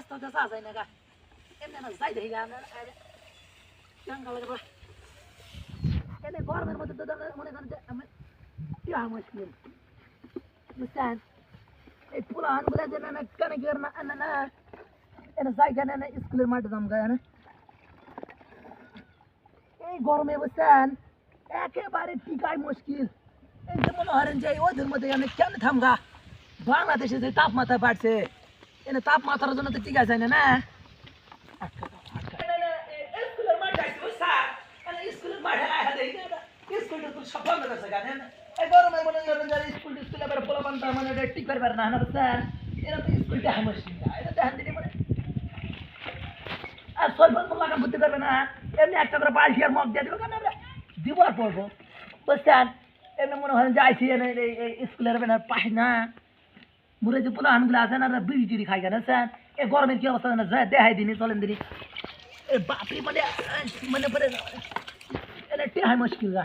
রাস্তা হতে চা যায় না গা এমনি না যাই দেখি গা বলে এনে গরমের মধ্যে তো মনে করেন যে আমি ইয়া মুশকিল বুঝছেন এই পুরান বলে যে না কেন কি না না না এনে যাই কেন না স্কুলের মাঠে দাম গায় না এই গরমে বুঝছেন একেবারে টিকাই মুশকিল এই যে মনে হরেন যে ওদের মধ্যে আমি কেন থামগা বাংলাদেশে যে তাপমাত্রা বাড়ছে এনে তাপমাত্রার জন্য তো টিকা যায় না। না ঠিক করবে না মানে এমনি একটা করে বালতি আর দিয়ে দেবো কেন আমরা? দিব আর পড়ব। বুঝছেন? এমনি মনে হয় যে আইসি এনে এই- এই- এই স্কুলের পাই না। মুরে যে পোলা আনগুলো আছে না বিড়ি টিড়ি খাই কেন, স্যার? এ গরমের কি অবস্থা না যায় দেখাই দিনি, চলেন দিনি। এ বাপরি মানে মানে পরে এটা টেহাই মুশকিল গা